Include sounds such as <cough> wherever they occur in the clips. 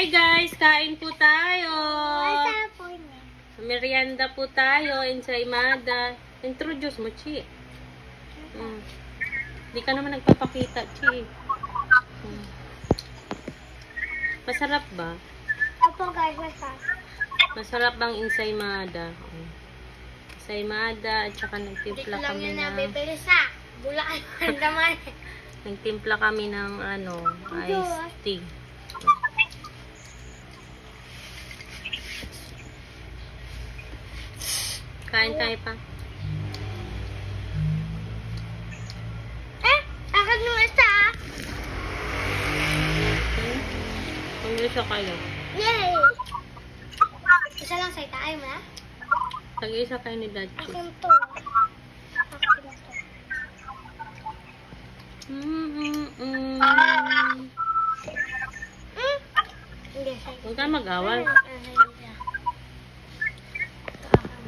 Hi guys, kain po tayo. Niya. Merienda po tayo, ensaymada. Introduce mo, Chi. Mm. Di ka naman nagpapakita, Chi. Mm. Masarap ba? Opo guys, masarap. Masarap bang ensaymada? Mm. Ensaymada at saka nagtimpla lang kami yun ng nabibili sa Bulacan <laughs> naman. nagtimpla kami ng ano, iced tea. Kain tayo pa. eh, akin yung isa. ah. Kung gusto kayo. Yay! Isa lang sa itaay mo na? Tag-isa kayo ni Dad. Akin to. Akin to. Hmm? Hindi, sa'yo. Huwag ka mag-awal. Ah, sa'yo siya. Ito akin.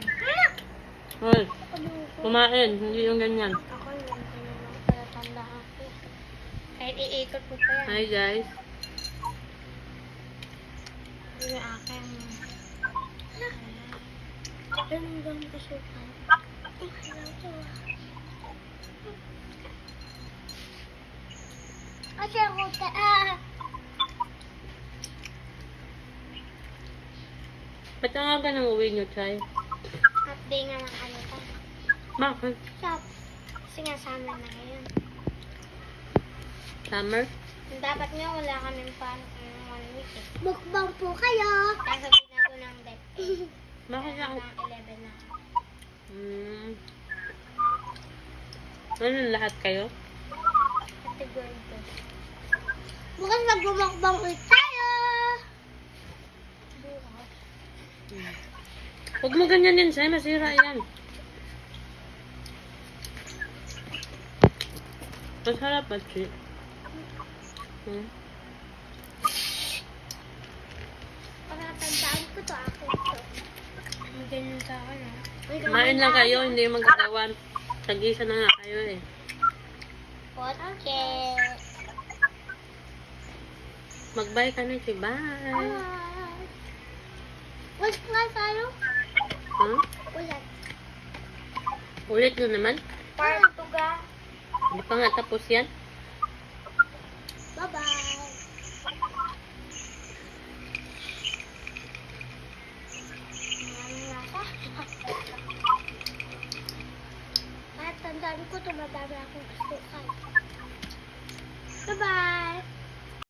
Hoy, ko? kumain. Hindi yung ganyan. Ako yung tanda ako. Kahit iikot mo pa yan. Hi guys. Yung akin. Kasukan? Ay, hello to. Kasi ako ta... Ah! Ba't ang aga ng uwi nyo, Chay? Update nga ng ano to. Bakit? Shop. Kasi nga summer na ngayon. Summer? Dapat nga wala kami pa um, one week eh. Mukbang po kayo! Kaso pinago ng deck. Bakit ako? ng 11 <laughs> na. Hmm. Ano lahat kayo? Category 2. Bukas magbumakbang ulit tayo! Bukas? Hmm. Huwag mo ganyan din, Chay. Masira yan. Masarap ba, Chi? Hmm? Pakatandaan ko to, akin to. May ganyan sa akin ah. May ganyan Kumain lang kayo, hindi magagawa. Tag-isa na nga kayo eh. Okay. Mag-bye ka na, Chi. Bye. Bye. Ulit nga tayo. Ha? Huh? Ulit. Ulit na naman? Part 2 ka. Hindi pa nga tapos yan. Bye-bye. <laughs> At tandaan ko, tumadami akong sukan. Bye-bye!